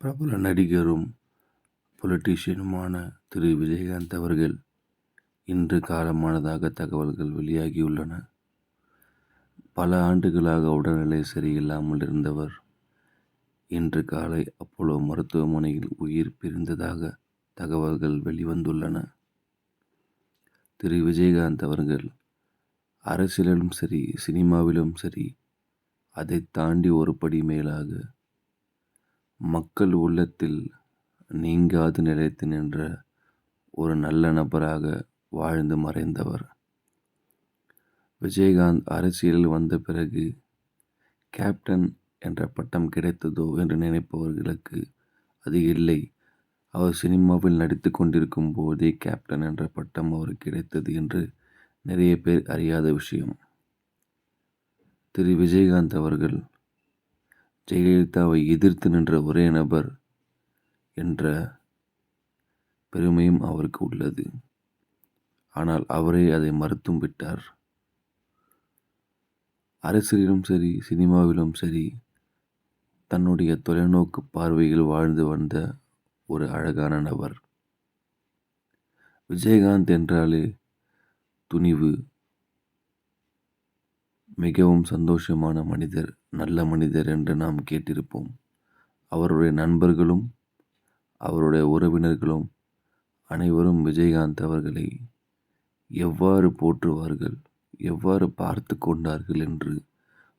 பிரபல நடிகரும் பொலிட்டீஷியனுமான திரு. விஜயகாந்த் அவர்கள் இன்று காலமானதாக தகவல்கள் வெளியாகியுள்ளன. பல ஆண்டுகளாக உடல்நிலை சரியில்லாமல் இருந்தவர் இன்று காலை அப்போலோ மருத்துவமனையில் உயிர் பிரிந்ததாக தகவல்கள் வெளிவந்துள்ளன. திரு. விஜயகாந்த் அவர்கள் அரசியலிலும் சரி சினிமாவிலும் சரி அதை தாண்டி ஒரு படி மேலாக மக்கள் உள்ளத்தில் நீங்காது நிலைத்து நின்ற ஒரு நல்ல நபராக வாழ்ந்து மறைந்தவர். விஜயகாந்த் அரசியலில் வந்த பிறகு கேப்டன் என்ற பட்டம் கிடைத்ததோ என்று நினைப்பவர்களுக்கு அது இல்லை. அவர் சினிமாவில் நடித்து கொண்டிருக்கும் போதே கேப்டன் என்ற பட்டம் அவருக்கு கிடைத்தது என்று நிறைய பேர் அறியாத விஷயம். திரு. விஜயகாந்த் அவர்கள் ஜெயலலிதாவை எதிர்த்து நின்ற ஒரே நபர் என்ற பெருமையும் அவருக்கு உள்ளது. ஆனால் அவரே அதை மறுத்தும் விட்டார். அரசியலிலும் சரி சினிமாவிலும் சரி தன்னுடைய தொலைநோக்கு பார்வையில் வாழ்ந்து வந்த ஒரு அழகான நபர். விஜயகாந்த் என்றாலே துணிவு மிகவும் சந்தோஷமான மனிதர் நல்ல மனிதர் என்று நாம் கேட்டிருப்போம். அவருடைய நண்பர்களும் அவருடைய உறவினர்களும் அனைவரும் விஜயகாந்த் அவர்களை எவ்வாறு போற்றுவார்கள் எவ்வாறு பார்த்து கொண்டார்கள் என்று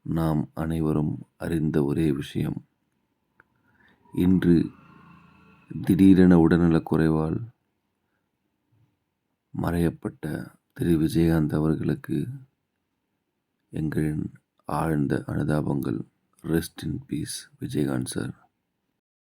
நாம் அனைவரும் அறிந்த ஒரே விஷயம். இன்று திடீரென உடல்நலக் குறைவால் மறையப்பட்ட திரு. விஜயகாந்த் அவர்களுக்கு எங்களின் ஆழ்ந்த அனுதாபங்கள். Rest in peace Vijayakanth sir.